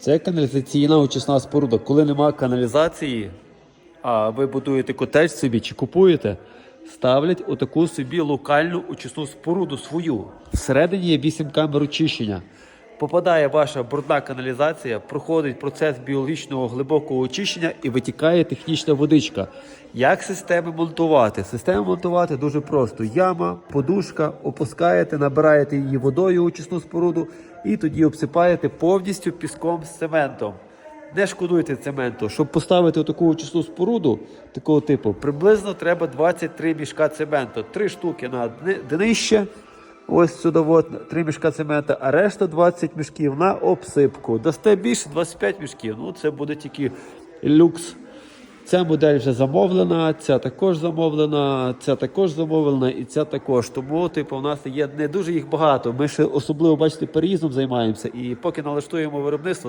Це каналізаційна очисна споруда. Коли нема каналізації, а ви будуєте котедж собі чи купуєте, ставлять отаку собі локальну очисну споруду свою. Всередині є 8 камер очищення. Попадає ваша брудна каналізація, проходить процес біологічного глибокого очищення і витікає технічна водичка. Як системи монтувати? Систему монтувати дуже просто: яма, подушка, опускаєте, набираєте її водою очисну споруду і тоді обсипаєте повністю піском з цементом. Не шкодуйте цементу. Щоб поставити таку очисну споруду такого типу, приблизно треба 23 мішка цементу. Три штуки на дни- днище. Ось сюди от, три мішка цемента, а решта 20 мішків на обсипку. Дасте більше 25 мішків. Ну це буде тільки люкс. Ця модель вже замовлена, ця також замовлена, ця також замовлена і ця також. Тому, типу, у нас є не дуже їх багато. Ми ще особливо, бачите, переїздом займаємося. І поки налаштуємо виробництво,